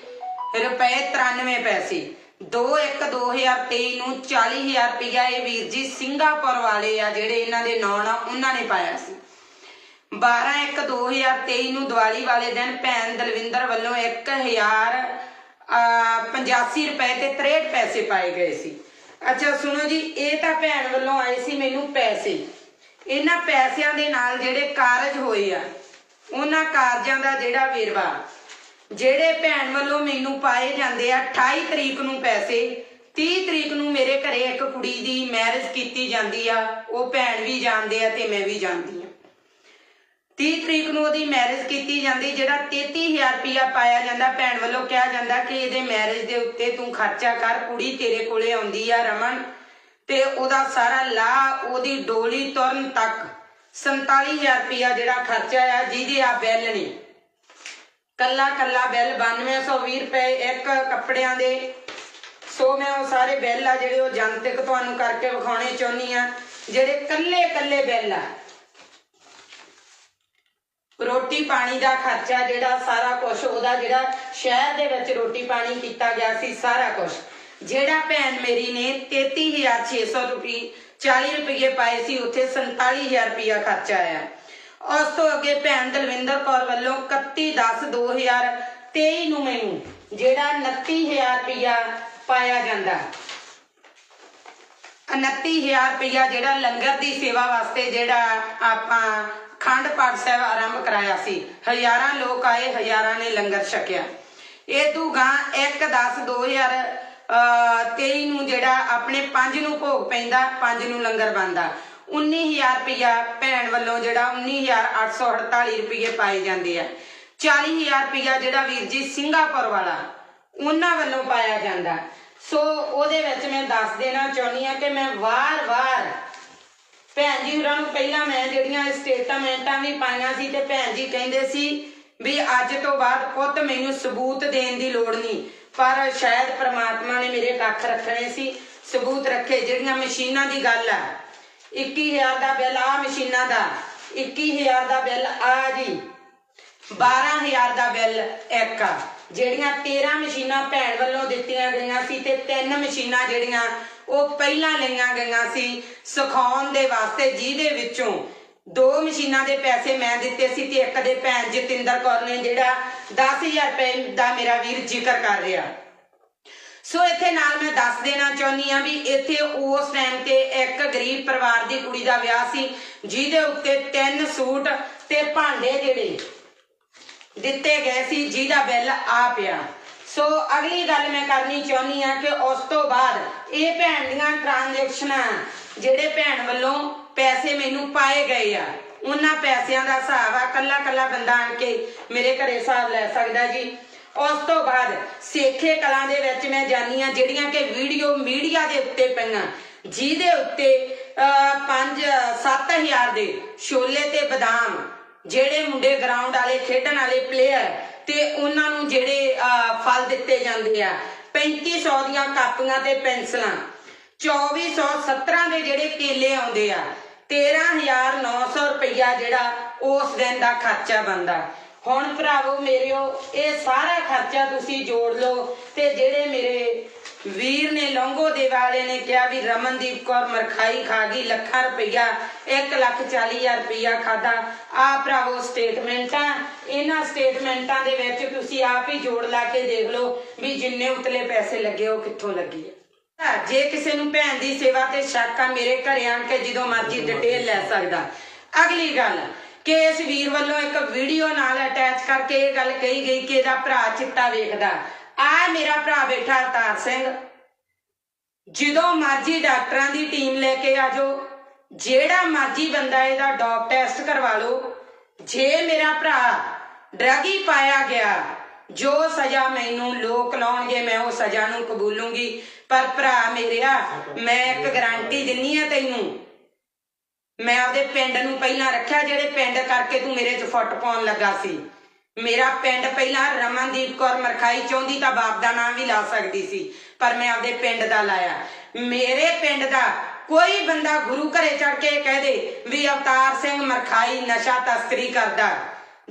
ਰੁਪਏ 93 ਪੈਸੇ। 2 1 2023 ਨੂੰ 40000 ਰੁਪਇਆ ਇਹ ਵੀਰ ਜੀ ਸਿੰਗਾਪੁਰ ਵਾਲੇ ਆ ਜਿਹੜੇ ਇਹਨਾਂ ਦੇ ਨਾਂ ਆ, ਉਹਨਾਂ ਨੇ ਪਾਇਆ ਸੀ। 12 1 2023 ਨੂੰ ਦੀਵਾਲੀ ਵਾਲੇ ਦਿਨ ਭੈਣ ਦਲਵਿੰਦਰ ਵੱਲੋਂ 1000 85 ਰੁਪਏ ਤੇ 63 ਪੈਸੇ ਪਾਏ ਗਏ ਸੀ। ਅੱਛਾ, ਸੁਣੋ ਜੀ, ਇਹ ਤਾਂ ਭੈਣ ਵੱਲੋਂ ਆਏ ਸੀ ਮੈਨੂੰ ਪੈਸੇ। ਇਹਨਾਂ ਪੈਸਿਆਂ ਦੇ ਨਾਲ ਜਿਹੜੇ ਕਾਰਜ ਹੋਏ ਆ, ਉਹਨਾਂ ਕਾਰਜਾਂ ਦਾ ਜਿਹੜਾ ਵੇਰਵਾ, ਜਿਹੜੇ ਭੈਣ ਵੱਲੋਂ ਮੈਨੂੰ ਪਾਏ ਜਾਂਦੇ ਆ 28 ਤਰੀਕ ਨੂੰ ਪੈਸੇ 30 ਤਰੀਕ ਨੂੰ ਮੇਰੇ ਘਰੇ ਇੱਕ ਕੁੜੀ ਦੀ ਮੈਰਿਜ ਕੀਤੀ ਜਾਂਦੀ ਆ, ਉਹ ਭੈਣ ਵੀ ਜਾਣਦੇ ਆ ਤੇ ਮੈਂ ਵੀ ਜਾਣਦੀ ਆ। 30 ਤਰੀਕ ਨੂੰ ਉਹਦੀ ਮੈਰਿਜ ਕੀਤੀ ਜਾਂਦੀ, ਜਿਹੜਾ 33000 ਰੁਪਇਆ ਪਾਇਆ ਜਾਂਦਾ, ਭੈਣ ਵੱਲੋਂ ਕਿਹਾ ਜਾਂਦਾ ਕਿ ਇਹਦੇ ਮੈਰਿਜ ਦੇ ਉੱਤੇ ਤੂੰ ਖਰਚਾ ਕਰ, ਕੁੜੀ ਤੇਰੇ ਕੋਲੇ ਆਉਂਦੀ ਆ ਰਮਨ ਤੇ ਉਹਦਾ ਸਾਰਾ ਲਾ ਉਹਦੀ ਡੋਲੀ ਤੁਰਨ ਤੱਕ 47000 ਰੁਪਇਆ ਜਿਹੜਾ ਖਰਚਾ ਆ, ਜਿਹਦੇ ਆ ਬਿੱਲ ਨੇ। ਕੱਲਾ ਕੱਲਾ ਬਿੱਲ 9220 ਰੁਪਏ ਇੱਕ ਕੱਪੜਿਆਂ ਦੇ। ਸੋ ਮੈਂ ਉਹ ਸਾਰੇ ਬਿੱਲ ਆ ਜਿਹੜੇ ਉਹ ਜਨਤਕ ਤੁਹਾਨੂੰ ਕਰਕੇ ਵਿਖਾਉਣੇ ਚਾਹੁੰਦੀ ਆ ਜਿਹੜੇ ਕੱਲੇ ਕੱਲੇ ਬਿੱਲ ਆ। ਰੋਟੀ ਪਾਣੀ ਦਾ ਖਰਚਾ ਜਿਹੜਾ ਸਾਰਾ ਕੁਝ ਉਹਦਾ ਜਿਹੜਾ ਸ਼ਹਿਰ ਦੇ ਵਿੱਚ ਰੋਟੀ ਪਾਣੀ ਕੀਤਾ ਗਿਆ ਸੀ, ਸਾਰਾ ਕੁਝ ਜਿਹੜਾ ਭੈਣ ਮੇਰੀ ਨੇ 33600 ਰੁਪਏ 40 ਰੁਪਏ ਪਾਏ ਸੀ, ਉੱਥੇ 47000 ਰੁਪਇਆ ਖਰਚਾ ਆਇਆ। ਉਸ ਤੋਂ ਅੱਗੇ ਭੈਣ ਦਲਵਿੰਦਰ ਕੌਰ ਵੱਲੋਂ 31 10 2023 ਨੂੰ ਮੈਨੂੰ ਜਿਹੜਾ 29000 ਰੁਪਇਆ ਪਾਇਆ ਜਾਂਦਾ। 29000 ਰੁਪਇਆ ਜਿਹੜਾ ਲੰਗਰ ਦੀ ਸੇਵਾ ਵਾਸਤੇ ਜਿਹੜਾ ਆਪਾਂ ਖੰਡ ਪਾਠ ਸਾਹਿਬ ਆਰੰਭ ਕਰਾਇਆ ਸੀ, ਹਜ਼ਾਰਾਂ ਲੋਕ ਆਏ, ਹਜ਼ਾਰਾਂ ਨੇ ਲੰਗਰ ਛਕਿਆ। ਇਹ ਤੋਂ ਗਾਂ 1 10 2023 ਨੂੰ ਜਿਹੜਾ ਆਪਣੇ ਪੰਜ ਨੂੰ ਭੋਗ ਪੈਂਦਾ, ਪੰਜ ਨੂੰ ਲੰਗਰ ਬੰਦਾ 19000 ਰੁਪਇਆ ਭੈਣ ਵੱਲੋਂ ਜਿਹੜਾ 19848 ਰੁਪਏ ਪਾਏ ਜਾਂਦੇ ਆ। 40000 ਰੁਪਇਆ ਜਿਹੜਾ ਵੀਰ ਜੀ ਸਿੰਗਾਪੁਰ ਵਾਲਾ, ਉਹਨਾਂ ਵੱਲੋਂ ਪਾਇਆ ਜਾਂਦਾ। ਸੋ ਉਹਦੇ ਵਿੱਚ ਮੈਂ ਦੱਸ ਦੇਣਾ ਚਾਹੁੰਦੀ ਆ ਕਿ ਮੈਂ ਵਾਰ-ਵਾਰ ਭੈਣ ਜੀ ਹੋਰਾਂ ਨੂੰ ਪਹਿਲਾਂ ਮੈਂ ਜਿਹੜੀਆਂ ਸਟੇਟਮੈਂਟਾਂ ਵੀ ਪਾਈਆਂ ਸੀ ਤੇ ਭੈਣ ਜੀ ਕਹਿੰਦੇ ਸੀ ਵੀ ਅੱਜ ਤੋਂ ਬਾਅਦ ਪੁੱਤ ਮੈਨੂੰ ਸਬੂਤ ਦੇਣ ਦੀ ਲੋੜ ਨਹੀਂ। ਪਰ ਸ਼ਾਇਦ ਪ੍ਰਮਾਤਮਾ ਨੇ ਮੇਰੇ ਕੱਖ ਰੱਖਣੇ ਸੀ, ਸਬੂਤ ਰੱਖੇ, ਜਿਹੜੀਆਂ ਮਸ਼ੀਨਾਂ ਦੀ ਗੱਲ ਆ। 21000 ਦਾ ਬਿੱਲ ਆ ਮਸ਼ੀਨਾਂ ਦਾ 21000 ਦਾ ਬਿੱਲ ਆ ਜੀ। 12000 ਦਾ ਬਿੱਲ ਇੱਕ ਆ, ਜਿਹੜੀਆਂ 13 ਮਸ਼ੀਨਾਂ ਭੈਣ ਵੱਲੋਂ ਦਿੱਤੀਆਂ ਗਈਆਂ ਸੀ ਤੇ ਤਿੰਨ ਮਸ਼ੀਨਾਂ ਜਿਹੜੀਆਂ ਉਹ ਪਹਿਲਾਂ ਲਈਆਂ ਗਈਆਂ ਸੀ ਸਿਖਾਉਣ ਦੇ ਵਾਸਤੇ, ਜਿਹਦੇ ਵਿੱਚੋਂ ਦੋ ਮਸ਼ੀਨਾਂ ਦੇ ਪੈਸੇ ਮੈਂ ਦਿੱਤੇ ਸੀ ਤੇ ਇੱਕ ਦੇ ਭੈਣ ਜਤਿੰਦਰ ਕੌਰ ਨੇ, ਜਿਹੜਾ 10000 ਰੁਪਏ ਦਾ ਮੇਰਾ ਵੀਰ ਜ਼ਿਕਰ ਕਰ ਰਿਹਾ। ਸੋ ਇੱਥੇ ਨਾਲ ਮੈਂ ਦੱਸ ਦੇਣਾ ਚਾਹੁੰਦੀ ਆ ਵੀ ਇੱਥੇ ਉਸ ਟਾਈਮ ਤੇ ਇੱਕ ਗਰੀਬ ਪਰਿਵਾਰ ਦੀ ਕੁੜੀ ਦਾ ਵਿਆਹ ਸੀ, ਜਿਹਦੇ ਉੱਤੇ ਤਿੰਨ ਸੂਟ ਤੇ ਭਾਂਡੇ ਜਿਹੜੇ ਦਿੱਤੇ ਗਏ ਸੀ, ਜਿਹਦਾ ਬਿੱਲ ਆ ਪਿਆ। ਸੋ ਅਗਲੀ ਗੱਲ ਮੈਂ ਕਰਨੀ ਚਾਹੁੰਦੀ ਆ ਕਿ ਉਸ ਤੋਂ ਬਾਅਦ ਇਹ ਭੈਣ ਦੀਆਂ ਟ੍ਰਾਂਜੈਕਸ਼ਨਾਂ ਜਿਹੜੇ ਭੈਣ ਵੱਲੋਂ ਪੈਸੇ ਮੈਨੂੰ ਪਾਏ ਗਏ ਆ। ਉਹਨਾਂ ਪੈਸਿਆਂ ਦਾ ਹਿਸਾਬ ਆ, ਕੱਲਾ ਕੱਲਾ ਬੰਦਾ ਆਣ ਕੇ ਮੇਰੇ ਘਰੇ ਹਿਸਾਬ ਲੈ ਸਕਦਾ ਜੀ। ਉਸ ਤੋਂ ਬਾਅਦ ਸੇਖੇ ਕਲਾ ਦੇ ਵਿੱਚ ਮੈਂ ਜਾਨੀ ਆ ਜਿਹੜੀਆਂ ਕਿ ਵੀਡੀਓ ਮੀਡੀਆ ਦੇ ਉੱਤੇ ਪਈਆਂ। ਜਿਹਦੇ ਉੱਤੇ 5 7000 ਦੇ ਛੋਲੇ ਤੇ ਬਦਾਮ, ਜਿਹੜੇ ਮੁੰਡੇ ਗਰਾਊਂਡ ਵਾਲੇ, ਖੇਡਣ ਵਾਲੇ ਪਲੇਅਰ ਤੇ ਉਹਨਾਂ ਨੂੰ ਜਿਹੜੇ ਫਲ ਦਿੱਤੇ ਜਾਂਦੇ ਆ। 3500 ਦੀਆਂ ਕਾਪੀਆਂ ਤੇ ਪੈਨਸਲਾਂ 2417 ਦੇ ਜਿਹੜੇ ਕੇਲੇ ਆਉਂਦੇ ਆ। 13900 ਰੁਪਈਆ ਜਿਹੜਾ ਉਸ ਦਿਨ ਦਾ ਖਰਚਾ ਬੰਦਾ ਹੁਣ ਭਰਾਵੋ, ਮੇਰਿਓ, ਇਹ ਸਾਰਾ ਖਰਚਾ ਤੁਸੀਂ ਜੋੜ ਲਓ ਤੇ ਜਿਹੜੇ ਮੇਰੇ ਵੀਰ ਨੇ ਲੌਂਗੋ ਦੇ ਵਾਲੇ ਨੇ ਕਿਹਾ ਵੀ ਰਮਨਦੀਪ ਕੌਰ ਮਰਖਾਈ ਖਾ ਗਈ, ਲੱਖਾਂ ਰੁਪਈਆ 1 ਲੱਖ 40 ਹਜ਼ਾਰ ਰੁਪਈਆ ਖਾਦਾ ਆ ਭਰਾਵੋ ਸਟੇਟਮੈਂਟਾਂ ਇਹਨਾਂ ਸਟੇਟਮੈਂਟਾਂ ਦੇ ਵਿੱਚ ਤੁਸੀਂ ਆਪ ਹੀ ਜੋੜ ਲਾ ਕੇ ਦੇਖ ਲਓ ਵੀ ਜਿੰਨੇ ਉਤਲੇ ਪੈਸੇ ਲੱਗੇ, ਉਹ ਕਿੱਥੋਂ ਲੱਗੇ ਜੇ ਕਿਸੇ ਨੂੰ ਭੈਣ ਦੀ ਸੇਵਾ ਤੇ ਸ਼ੱਕ ਆ, ਮੇਰੇ ਘਰੇ ਆਣ ਕੇ ਜਦੋਂ ਮਰਜ਼ੀ ਡਿਟੇਲ ਲੈ ਸਕਦਾ ਅਗਲੀ ਗੱਲ, ਕਿ ਇਸ ਵੀਰ ਵੱਲੋਂ ਇੱਕ ਵੀਡੀਓ ਨਾਲ ਅਟੈਚ ਕਰਕੇ ਇਹ ਗੱਲ ਕਹੀ ਗਈ ਕਿ ਇਹਦਾ ਭਰਾ ਚਿੱਟਾ ਵੇਖਦਾ ਆ ਮੇਰਾ ਭਰਾ ਬੈਠਾ ਅਵਤਾਰ ਸਿੰਘ। ਜਦੋਂ ਮਰਜ਼ੀ ਡਾਕਟਰਾਂ ਦੀ ਟੀਮ ਲੈ ਕੇ ਆਜੋ ਜਿਹੜਾ ਮਰਜ਼ੀ ਬੰਦਾ ਇਹਦਾ ਡੋਪ ਟੈਸਟ ਕਰਵਾ ਲਓ, ਜੇ ਮੇਰਾ ਭਰਾ ਡਰਗੀ ਪਾਇਆ ਗਿਆ, ਜੋ ਸਜ਼ਾ ਮੈਨੂੰ ਲੋਕ ਲਾਉਣਗੇ, ਮੈਂ ਉਹ ਸਜ਼ਾ ਨੂੰ ਕਬੂਲੂੰਗੀ। ਪਰ ਭਰਾ ਮੇਰਿਆ ਮੈਂ ਇੱਕ ਗਾਰੰਟੀ ਦਿੰਨੀ ਆ ਤੈਨੂੰ। ਮੈਂ ਆਪਦੇ ਪਿੰਡ ਨੂੰ ਪਹਿਲਾਂ ਰੱਖਿਆ ਜਿਹੜੇ ਪਿੰਡ ਕਰਕੇ ਤੂੰ ਮੇਰੇ 'ਚ ਫੁੱਟ ਪਾਉਣ ਲੱਗਾ ਸੀ। ਮੇਰਾ ਪਿੰਡ ਪਹਿਲਾਂ ਰਮਨਦੀਪ ਕੌਰ ਮਰਖਾਈ ਚਾਹੁੰਦੀ ਤਾਂ ਬਾਪ ਦਾ ਨਾਮ ਵੀ ਲਾ ਸਕਦੀ ਸੀ ਪਰ ਮੈਂ ਆਪਦੇ ਪਿੰਡ ਦਾ ਲਾਇਆ। ਮੇਰੇ ਪਿੰਡ ਦਾ ਕੋਈ ਬੰਦਾ ਗੁਰੂ ਘਰੇ ਚੜ ਕੇ ਕਹਿ ਦੇ ਵੀ ਅਵਤਾਰ ਸਿੰਘ ਮਰਖਾਈ ਨਸ਼ਾ ਤਸਕਰੀ ਕਰਦਾ।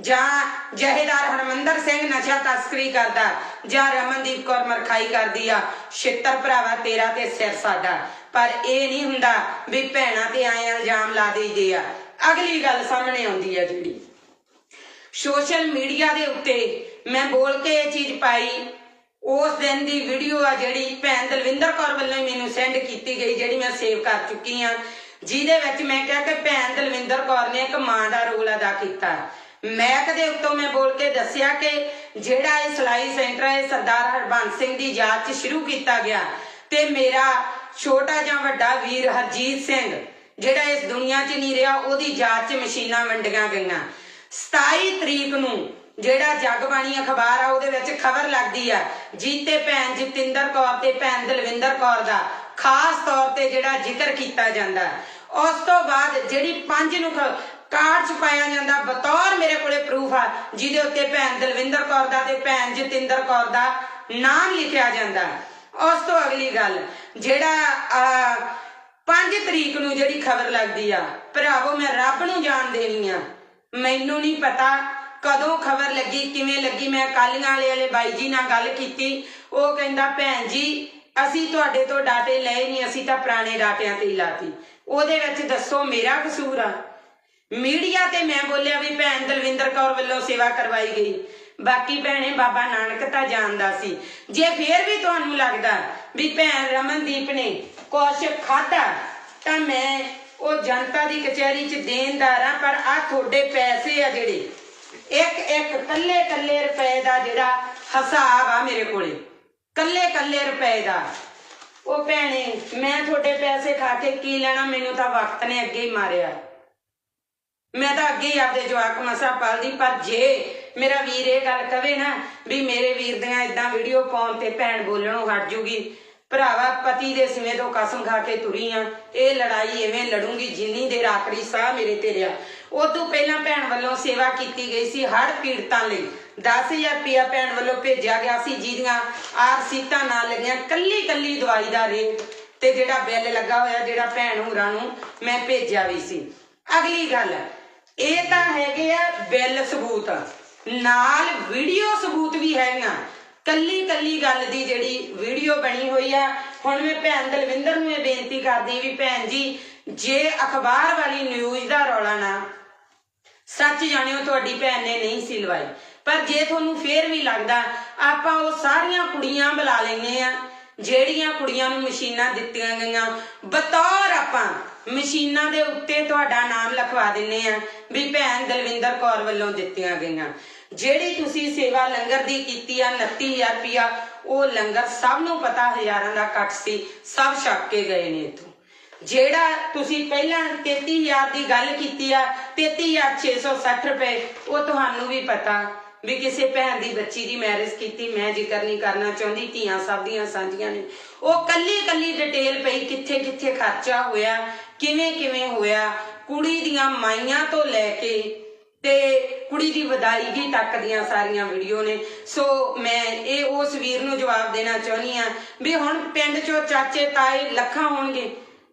ਜਾਂ ਜਹੇਦਾਰ ਹਰਮੰਦਰ ਸਿੰਘ ਨਸ਼ਾ ਤਸਕਰੀ ਕਰਦਾ, ਜਾਂ ਰਮਨਦੀਪ ਕੌਰ ਮਰਖਾਈ ਕਰਦੀ ਆ, ਛਿੱਤਰ ਭਰਾਵਾ ਤੇਰਾ ਤੇ ਸਿਰ ਸਾਡਾ। ਪਰ ਇਹ ਨਹੀਂ ਹੁੰਦਾ ਵੀ ਭੈਣਾਂ ਤੇ ਆਏ ਇਲਜ਼ਾਮ ਲਾ ਦੇਈਦੇ ਆ। ਅਗਲੀ ਗੱਲ ਸਾਹਮਣੇ ਆਉਂਦੀ ਆ ਜਿਹੜੀ। ਸੋਸ਼ਲ ਮੀਡੀਆ ਦੇ ਉੱਤੇ ਮੈਂ ਬੋਲ ਕੇ ਇਹ ਚੀਜ਼ ਪਾਈ, ਉਸ ਦਿਨ ਦੀ ਵੀਡੀਓ ਆ ਜਿਹੜੀ ਭੈਣ ਦਲਵਿੰਦਰ ਕੌਰ ਵੱਲੋਂ ਮੈਨੂੰ ਸੈਂਡ ਕੀਤੀ ਗਈ, ਜਿਹੜੀ ਮੈਂ ਸੇਵ ਕਰ ਚੁੱਕੀ ਆ। ਜਿਹਦੇ ਵਿੱਚ ਮੈਂ ਕਿਹਾ ਕਿ ਭੈਣ ਦਲਵਿੰਦਰ ਕੌਰ ਨੇ ਇੱਕ ਮਾਂ ਦਾ ਰੋਲ ਅਦਾ ਕੀਤਾ। ਮੈਂ ਦੇ ਉੱਤੋਂ ਮੈਂ ਬੋਲ ਕੇ ਦੱਸਿਆ ਕਿ ਜਿਹੜਾ ਇਹ ਸਲਾਈ ਸੈਂਟਰ ਹੈ, ਸਰਦਾਰ ਹਰਬੰਸ ਸਿੰਘ ਦੀ ਯਾਦ 'ਚ ਸ਼ੁਰੂ ਕੀਤਾ ਗਿਆ ਤੇ ਮੇਰਾ ਛੋਟਾ ਜਾਂ ਵੱਡਾ ਵੀਰ ਹਰਜੀਤ ਸਿੰਘ, ਜਿਹੜਾ ਇਸ ਦੁਨੀਆ 'ਚ ਨਹੀਂ ਰਿਹਾ, ਉਹਦੀ ਯਾਦ 'ਚ ਮਸ਼ੀਨਾਂ ਵੰਡੀਆਂ ਗਈਆਂ। 27 ਤਰੀਕ ਨੂੰ ਜਿਹੜਾ ਜਗਬਾਣੀ ਅਖਬਾਰ ਆ, ਉਹਦੇ ਵਿੱਚ ਖਬਰ ਲੱਗਦੀ ਆ, ਜੀਤੇ ਭੈਣ ਜਤਿੰਦਰ ਕੌਰ ਤੇ ਭੈਣ ਦਲਵਿੰਦਰ ਕੌਰ ਦਾ ਖਾਸ ਤੌਰ ਤੇ ਜਿਹੜਾ ਜ਼ਿਕਰ ਕੀਤਾ ਜਾਂਦਾ। ਉਸ ਤੋਂ ਬਾਅਦ ਜਿਹੜੀ ਪੰਜ ਨੂੰ ਕਾਰਡ ਚ ਪਾਇਆ ਜਾਂਦਾ, ਬਤੌਰ ਮੇਰੇ ਕੋਲੇ ਪ੍ਰੂਫ ਆ, ਜਿਹਦੇ ਉੱਤੇ ਭੈਣ ਦਲਵਿੰਦਰ ਕੌਰ ਦਾ ਤੇ ਭੈਣ ਜਤਿੰਦਰ ਕੌਰ ਦਾ ਨਾਮ ਲਿਖਿਆ ਜਾਂਦਾ। ਉਸ ਤੋਂ ਅਗਲੀ ਗੱਲ, ਜਿਹੜਾ 5 ਤਰੀਕ ਨੂੰ ਜਿਹੜੀ ਖਬਰ ਲੱਗਦੀ ਆ, ਭਰਾਵੋ, ਮੈਂ ਰੱਬ ਨੂੰ ਜਾਣ ਦੇਣੀ ਆ। ਮੈਨੂੰ ਨਹੀਂ ਪਤਾ ਕਦੋਂ ਖਬਰ ਲੱਗੀ, ਕਿਵੇਂ ਲੱਗੀ, ਮੈਂ ਕਾਲੀਆਂ ਵਾਲੇ ਵਾਲੇ ਬਾਈ ਜੀ ਨਾਲ ਗੱਲ ਕੀਤੀ। ਉਹ ਕਹਿੰਦਾ, ਭੈਣ ਜੀ, ਅਸੀਂ ਤੁਹਾਡੇ ਤੋਂ ਡਾਟੇ ਲਏ ਨਹੀਂ, ਅਸੀਂ ਤਾਂ ਪੁਰਾਣੇ ਡਾਟਿਆਂ ਤੇ ਹੀ ਲਾਤੀ। ਉਹਦੇ ਵਿੱਚ ਦੱਸੋ ਮੇਰਾ ਕਸੂਰ ਆ। ਮੀਡੀਆ ਤੇ ਮੈਂ ਬੋਲਿਆ ਵੀ ਭੈਣ ਦਲਵਿੰਦਰ ਕੌਰ ਵੱਲੋਂ ਸੇਵਾ ਕਰਵਾਈ ਗਈ। ਬਾਕੀ ਭੈਣੇ ਬਾਬਾ ਨਾਨਕ ਤਾਂ ਜਾਣਦਾ ਸੀ। ਜੇ ਫੇਰ ਵੀ ਤੁਹਾਨੂੰ ਲੱਗਦਾ ਵੀ ਭੈਣ ਰਮਨਦੀਪ ਨੇ ਕੁਛ ਖਾਧਾ, ਤਾਂ ਮੈਂ ਉਹ ਜਨਤਾ ਦੀ ਕਚਹਿਰੀ 'ਚ ਦੇਣਦਾਰ ਆ ਪਰ ਆ ਤੁਹਾਡੇ ਪੈਸੇ ਆ ਜਿਹੜੇ। ਇੱਕ ਇੱਕ ਕੱਲੇ ਕੱਲੇ ਰੁਪਏ ਦਾ ਜਿਹੜਾ ਹਿਸਾਬ ਆ ਮੇਰੇ ਕੋਲੇ। ਕੱਲੇ ਕੱਲੇ ਰੁਪਏ ਦਾ। ਉਹ ਭੈਣੇ, ਮੈਂ ਤੁਹਾਡੇ ਪੈਸੇ ਖਾ ਕੇ ਕੀ ਲੈਣਾ, ਮੈਨੂੰ ਤਾਂ ਵਕਤ ਨੇ ਅੱਗੇ ਹੀ ਮਾਰਿਆ। ਮੈਂ ਤਾਂ ਅੱਗੇ ਹੀ ਆਪਦੇ ਜਵਾਕ ਮਸਾ ਪਾਲਦੀ, ਪਰ ਜੇ ਮੇਰਾ ਵੀਰ ਇਹ ਗੱਲ ਕਵੇ ਨਾ ਵੀ ਮੇਰੇ ਵੀਰ ਦੀਆਂ ਇਦਾਂ ਵੀਡੀਓ ਪਾਉਣ ਤੇ ਭੈਣ ਬੋਲਣੋਂ ਹਟ ਜੂਗੀ, ਭਰਾਵਾ ਪਤੀ ਦੇ ਸਿਵੇਂ ਤੋਂ ਕਸਮ ਖਾ ਕੇ ਤੁਰੀ ਆ, ਇਹ ਲੜਾਈ ਐਵੇਂ ਲੜੂੰਗੀ, ਜਿੰਨੀ ਦੇਰ ਆਖਰੀ ਸਾਹ ਮੇਰੇ ਤੇ ਰਿਆ ਉਦੋਂ ਪਹਿਲਾਂ ਭੈਣ ਵੱਲੋਂ ਸੇਵਾ ਕੀਤੀ ਗਈ ਸੀ ਹਰ ਪੀੜਤਾਂ ਲਈ। 10000 ਰੁਪਇਆ ਭੈਣ ਵੱਲੋਂ ਭੇਜਿਆ ਗਿਆ ਸੀ, ਜਿਹਦੀਆਂ ਆਰ ਸੀਟਾਂ ਨਾਲ ਲੱਗੀਆਂ ਕੱਲੀ ਕੱਲੀ ਦਵਾਈ ਦਾ ਰੇਟ ਤੇ ਜਿਹੜਾ ਬਿੱਲ ਲੱਗਾ ਹੋਇਆ, ਜਿਹੜਾ ਭੈਣ ਹੋਰਾਂ ਨੂੰ ਮੈਂ ਭੇਜਿਆ ਵੀ ਸੀ। ਅਗਲੀ ਗੱਲ ਇਹ ਤਾਂ ਹੈਗੇ ਆ ਬਿੱਲ ਸਬੂਤ। ਨਾਲ ਵੀਡੀਓ ਸਬੂਤ ਵੀ ਹੈਗੀਆਂ। ਕੱਲੀ ਕੱਲੀ ਗੱਲ ਦੀ ਜਿਹੜੀ ਵੀਡੀਓ ਬਣੀ ਹੋਈ ਆ, ਹੁਣ ਮੈਂ ਭੈਣ ਦਲਵਿੰਦਰ ਨੂੰ ਇਹ ਬੇਨਤੀ ਕਰਦੀ ਵੀ ਭੈਣ ਜੀ, ਜੇ ਅਖਬਾਰ ਵਾਲੀ ਨਿਊਜ਼ ਦਾ ਰੌਲਾ ਨਾ, ਸੱਚ ਜਾਣਿਓ ਤੁਹਾਡੀ ਭੈਣ ਨੇ ਨਹੀਂ ਸੀ ਲਵਾਈ। ਪਰ ਜੇ ਤੁਹਾਨੂੰ ਫੇਰ ਵੀ ਲੱਗਦਾ, ਆਪਾਂ ਉਹ ਸਾਰੀਆਂ ਕੁੜੀਆਂ ਬੁਲਾ ਲੈਨੇ ਆ, ਜਿਹੜੀਆਂ ਕੁੜੀਆਂ ਨੂੰ ਮਸ਼ੀਨਾਂ ਦਿੱਤੀਆਂ ਗਈਆਂ। ਬਤੌਰ ਆਪਾਂ ਮਸ਼ੀਨਾਂ ਦੇ ਉੱਤੇ ਤੁਹਾਡਾ ਨਾਮ ਲਿਖਵਾ ਦਿੰਨੇ ਆ ਵੀ ਭੈਣ ਦਲਵਿੰਦਰ ਕੌਰ ਵੱਲੋਂ ਦਿੱਤੀਆਂ ਗਈਆਂ। ਜਿਹੜੀ ਤੁਸੀਂ ਸੇਵਾ ਲੰਗਰ ਦੀ ਕੀਤੀ ਆ 29000 ਰੁਪਿਆ ਉਹ ਲੰਗਰ ਸਭ ਨੂੰ ਪਤਾ ਹਜ਼ਾਰਾਂ ਦਾ ਕੱਟ ਸੀ, ਸਭ ਛੱਕ ਕੇ ਗਏ ਨੇ ਇਥੋਂ। ਜਿਹੜਾ ਤੁਸੀਂ ਪਹਿਲਾਂ 33000 ਦੀ ਗੱਲ ਕੀਤੀ ਆ 33660 ਰੁਪਏ, ਉਹ ਤੁਹਾਨੂੰ ਵੀ ਪਤਾ ਵੀ ਕਿਸੇ ਭੈਣ ਦੀ ਬੱਚੀ ਦੀ ਮੈਰਿਜ ਕੀਤੀ, ਮੈਂ ਜ਼ਿਕਰ ਨਹੀਂ ਕਰਨਾ ਚਾਹੁੰਦੀ, ਧੀਆਂ ਸਭ ਦੀਆਂ ਸਾਂਝੀਆਂ ਨੇ। ਉਹ ਕੱਲੀ ਕੱਲੀ ਡਿਟੇਲ ਪਈ ਕਿੱਥੇ ਕਿੱਥੇ ਖਰਚਾ ਹੋਇਆ ਕਿਵੇਂ ਕਿਵੇਂ ਹੋਇਆ? ਕੁੜੀ ਦੀਆਂ ਮਾਈਆਂ ਤੋਂ ਲੈ ਕੇ ਤੇ ਕੁੜੀ ਦੀ ਵਿਦਾਇਗੀ ਤੱਕ ਦੀਆਂ ਸਾਰੀਆਂ ਵੀਡੀਓ ਨੇ। ਸੋ ਮੈਂ ਇਹ ਉਸ ਵੀਰ ਨੂੰ ਜਵਾਬ ਦੇਣਾ ਚਾਹੁੰਦੀ ਆ ਵੀ ਹੁਣ ਪਿੰਡ ਚੋਂ ਚਾਚੇ ਤਾਏ ਲੱਖਾਂ ਹੋਣਗੇ।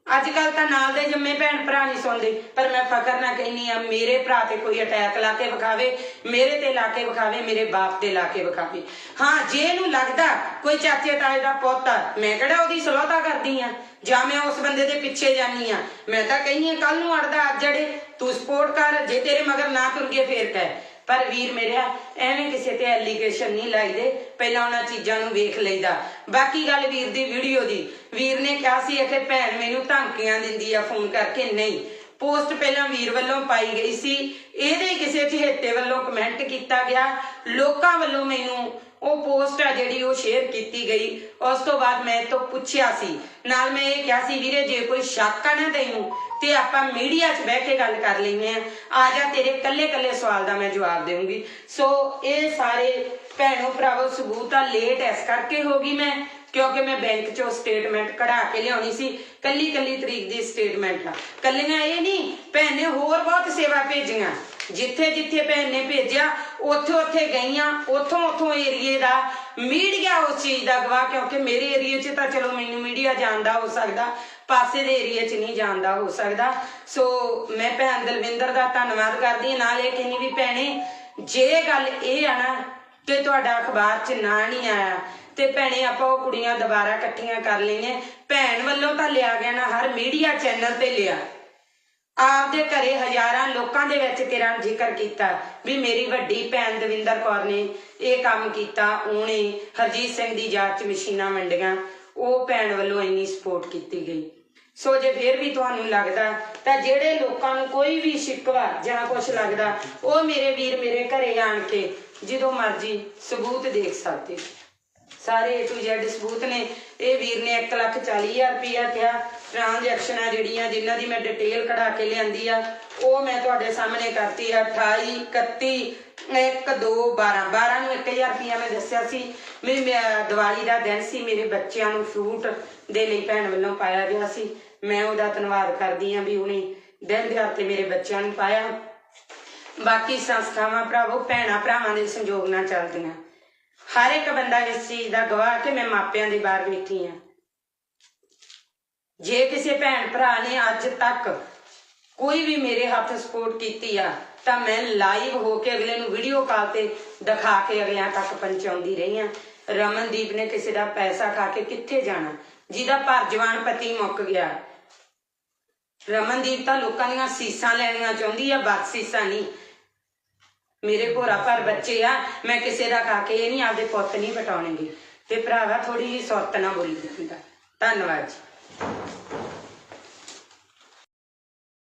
ਅੱਜ ਕੱਲ ਤਾਂ ਨਾਲ ਦੇ ਜੰਮੇ ਭੈਣ ਭਰਾ ਨਹੀਂ ਸੌਂਦੇ, ਪਰ ਮੈਂ ਫਕਰ ਨਾ ਕਹਿਨੀ ਆ ਮੇਰੇ ਭਰਾ ਤੇ ਕੋਈ ਅਟੈਕ ਲਾ ਕੇ ਵਿਖਾਵੇ, ਮੇਰੇ ਤੇ ਲਾ ਕੇ ਵਿਖਾਵੇ, ਮੇਰੇ ਬਾਪ ਤੇ ਲਾ ਕੇ ਵਿਖਾਵੇ। ਹਾਂ, ਜੇ ਇਹਨੂੰ ਲੱਗਦਾ ਕੋਈ ਚਾਚੇ ਤਾਏ ਦਾ ਪੁੱਤ ਆ, ਮੈਂ ਕਿਹੜਾ ਉਹਦੀ ਸਲਾਹਤਾ ਕਰਦੀ ਆ ਜਾਂ ਮੈਂ ਉਸ ਬੰਦੇ ਦੇ ਪਿੱਛੇ ਜਾਨੀ ਆ ਮੈਂ ਤਾਂ ਕਹਿੰਨੀ ਆ ਕੱਲ ਨੂੰ ਅੜਦਾ ਅੱਜ ਜੜੇ ਤੂੰ ਸਪੋਰਟ ਕਰ, ਜੇ ਤੇਰੇ ਮਗਰ ਨਾ ਤੁਰ ਗਏ, ਫੇਰ ਕਹਿ। ਪਰ ਵੀਰ ਮੇਰਿਆ ਐਵੇਂ ਕਿਸੇ ਤੇ ਐਲੀਗੇਸ਼ਨ ਨਹੀਂ ਲਾਈਦੇ, ਪਹਿਲਾਂ ਉਹਨਾਂ ਚੀਜ਼ਾਂ ਨੂੰ ਵੇਖ ਲਈਦਾ। ਬਾਕੀ ਗੱਲ ਵੀਰ ਦੀ ਵੀਡੀਓ ਦੀ, ਵੀਰ ਨੇ ਕਿਹਾ ਸੀ ਕਿ ਭੈਣ ਮੈਨੂੰ ਧਮਕੀਆਂ ਦਿੰਦੀ ਆ ਫੋਨ ਕਰਕੇ, ਨਹੀਂ। ਪੋਸਟ ਪਹਿਲਾਂ ਵੀਰ ਵੱਲੋਂ ਪਾਈ ਗਈ ਸੀ, ਇਹਦੇ ਕਿਸੇ ਚਹੇਤੇ ਵੱਲੋਂ ਕਮੈਂਟ ਕੀਤਾ ਗਿਆ। ਲੋਕਾਂ ਵੱਲੋਂ ਮੈਨੂੰ ਉਹ ਪੋਸਟ ਆ ਜਿਹੜੀ ਉਹ ਸ਼ੇਅਰ ਕੀਤੀ ਗਈ। ਉਸ ਤੋਂ ਬਾਅਦ ਮੈਂ ਤੋਂ ਪੁੱਛਿਆ ਸੀ। ਨਾਲ ਮੈਂ ਇਹ ਕਿਹਾ ਸੀ, ਵੀਰੇ, ਜੇ ਕੋਈ ਸ਼ੱਕ ਆ ਨਾ ਤੈਨੂੰ ਤੇ ਆਪਾਂ ਮੀਡੀਆ 'ਚ ਬਹਿ ਕੇ ਗੱਲ ਕਰ ਲੈਨੇ ਆ ਆ ਜਾ, ਤੇਰੇ ਕੱਲੇ ਕੱਲੇ ਸਵਾਲ ਦਾ ਮੈਂ ਜਵਾਬ ਦੇਵਾਂਗੀ। ਸੋ ਇਹ ਸਾਰੇ ਭੈਣੋ ਭਰਾਵੋ, ਸਬੂਤ ਆ ਲੇਟ ਇਸ ਕਰਕੇ ਹੋ ਗਈ ਮੈਂ, ਕਿਉਂਕਿ ਮੈਂ ਬੈਂਕ 'ਚੋਂ ਸਟੇਟਮੈਂਟ ਕਢਾ ਕੇ ਲਿਆਉਣੀ ਸੀ। ਕੱਲੀ ਕੱਲੀ ਤਰੀਕ ਦੀ ਸਟੇਟਮੈਂਟ ਆ। ਕੱਲੀਆਂ ਇਹ ਨਹੀਂ, ਭੈਣ ਨੇ ਹੋਰ ਬਹੁਤ ਸੇਵਾ ਭੇਜੀਆਂ। ਜਿੱਥੇ ਜਿੱਥੇ ਭੈਣ ਨੇ ਭੇਜਿਆ, ਉੱਥੇ ਉੱਥੇ ਗਈਆਂ, ਉੱਥੋਂ ਉੱਥੋਂ ਏਰੀਏ ਦਾ ਮੀਡੀਆ ਉਸ ਚੀਜ਼ ਦਾ ਗਵਾਹ, ਕਿਉਂਕਿ ਮੇਰੇ ਏਰੀਏ 'ਚ ਤਾਂ ਚਲੋ ਮੈਨੂੰ ਮੀਡੀਆ ਜਾਣਦਾ ਹੋ ਸਕਦਾ। ਪਾਸੇ ਦੇ ਏਰੀਏ 'ਚ ਨਹੀਂ ਜਾਂਦਾ ਹੋ ਸਕਦਾ। ਸੋ ਮੈਂ ਭੈਣ ਦਲਵਿੰਦਰ ਦਾ ਧੰਨਵਾਦ ਕਰਦੀ ਹਾਂ। ਨਾਲ ਇਹ ਕਹਿੰਦੀ ਵੀ ਭੈਣੇ, ਜੇ ਗੱਲ ਇਹ ਆ ਨਾ ਕਿ ਤੁਹਾਡਾ ਅਖਬਾਰ 'ਚ ਨਾਂ ਨਹੀਂ ਆਇਆ। ਤੇ ਭੈਣੇ, ਆਪਾਂ ਉਹ ਕੁੜੀਆਂ ਦੁਬਾਰਾ ਇਕੱਠੀਆਂ ਕਰ ਲਈਆਂ। ਭੈਣ ਵੱਲੋਂ ਤਾਂ ਲਿਆ ਗਿਆ ਨਾ, ਹਰ ਮੀਡੀਆ ਚੈਨਲ ਤੇ ਲਿਆ। ਆਪਦੇ ਘਰੇ ਹਜ਼ਾਰਾਂ ਲੋਕਾਂ ਦੇ ਵਿੱਚ ਤੇਰਾ ਜ਼ਿਕਰ ਕੀਤਾ ਵੀ ਮੇਰੀ ਵੱਡੀ ਭੈਣ ਦਵਿੰਦਰ ਕੌਰ ਨੇ ਇਹ ਕੰਮ ਕੀਤਾ। ਉਹਨੇ ਹਰਜੀਤ ਸਿੰਘ ਦੀ ਯਾਦ ਚ ਮਸ਼ੀਨਾਂ ਵੰਡੀਆਂ। ਉਹ ਭੈਣ ਵੱਲੋਂ ਇੰਨੀ ਸਪੋਰਟ ਕੀਤੀ ਗਈ। ਸੋ ਜੇ ਫੇਰ ਵੀ ਤੁਹਾਨੂੰ ਲੱਗਦਾ ਤਾਂ ਜਿਹੜੇ ਲੋਕਾਂ ਨੂੰ ਕੋਈ ਵੀ ਸ਼ਿਕਵਾ ਜਾਂ ਕੁਝ ਲੱਗਦਾ, ਉਹ ਮੇਰੇ ਵੀਰ ਮੇਰੇ ਘਰੇ ਆਣ ਕੇ ਜਦੋਂ ਮਰਜ਼ੀ ਸਬੂਤ ਦੇਖ ਸਕਦੇ। ਸਾਰੇ A to Z ਸਬੂਤ ਨੇ। ਇਹ ਵੀਰ ਨੇ 140000 ਰੁਪਇਆ ਕਿਹਾ ਟ੍ਰਾਂਜੈਕਸ਼ਨਾਂ ਜਿਹੜੀਆਂ, ਜਿਨ੍ਹਾਂ ਦੀ ਮੈਂ ਡਿਟੇਲ ਕਢਾ ਕੇ ਲਿਆਂਦੀ ਆ, ਉਹ ਮੈਂ ਤੁਹਾਡੇ ਸਾਹਮਣੇ ਕਰਤੀ ਆ 28 31 1 2 12 12 ਨੂੰ 1000 ਰੁਪਇਆ ਮੈਂ ਦੱਸਿਆ ਸੀ। ਵੀ ਦੀਵਾਲੀ ਦਾ ਦਿਨ ਸੀ, ਮੇਰੇ ਬੱਚਿਆਂ ਨੂੰ ਫਰੂਟ ਦੇ ਲਈ ਭੈਣ ਵੱਲੋਂ ਪਾਇਆ ਗਿਆ ਸੀ। ਮੈਂ ਉਹਦਾ ਧੰਨਵਾਦ ਕਰਦੀ ਆ ਵੀ ਉਹਨੇ ਦਿਨ ਦਿਹਾੜ ਤੇ ਮੇਰੇ ਬੱਚਿਆਂ ਨੂੰ ਪਾਇਆ। ਬਾਕੀ ਸੰਸਥਾਵਾਂ ਭਰਾਵੋ, ਭੈਣਾ ਭਰਾਵਾਂ ਦੇ ਸੰਯੋਗ ਨਾਲ ਚੱਲਦੀਆਂ। ਹਰ ਇੱਕ ਬੰਦਾ ਇਸ ਚੀਜ਼ ਦਾ ਗਵਾਹ ਕਿ ਮੈਂ ਮਾਪਿਆਂ ਦੇ ਬਾਹਰ ਬੈਠੀ ਆ ਜੇ ਕਿਸੇ ਭੈਣ ਭਰਾ ਨੇ ਅੱਜ ਤੱਕ ਕੋਈ ਵੀ ਮੇਰੇ ਹੱਥ ਸਪੋਰਟ ਕੀਤੀ ਆ ਤਾਂ ਮੈਂ ਲਾਈਵ ਹੋ ਕੇ ਅਗਲੇ ਨੂੰ ਵੀਡੀਓ ਕਾਲ ਤੇ ਦਿਖਾ ਕੇ ਅਗਲਿਆਂ ਤੱਕ ਪਹੁੰਚਾਉਂਦੀ ਰਹੀ ਆ ਰਮਨਦੀਪ ਨੇ ਕਿਸੇ ਦਾ ਪੈਸਾ ਖਾ ਕੇ ਕਿੱਥੇ ਜਾਣਾ? ਜਿਹਦਾ ਭਰ ਜਵਾਨ ਪਤੀ ਮੁੱਕ ਗਿਆ। ਰਮਨਦੀਪ ਤਾਂ ਲੋਕਾਂ ਦੀਆਂ ਸੀਸਾਂ ਲੈਣੀਆਂ ਚਾਹੁੰਦੀ ਆ ਬਖਸ਼ੀਸਾਂ ਨਹੀਂ। ਮੇਰੇ ਭੋਰਾ ਪਰ ਬੱਚੇ ਆ, ਮੈਂ ਕਿਸੇ ਦਾ ਖਾ ਕੇ ਇਹ ਨਹੀਂ ਆਪਦੇ ਪੁੱਤ ਨਹੀਂ ਪਟਾਉਣਗੇ ਤੇ ਭਰਾਵਾ ਥੋੜੀ ਜਿਹੀ ਸੁੱਤ ਨਾ ਬੋਲੀ ਦਾ ਧੰਨਵਾਦ ਜੀ।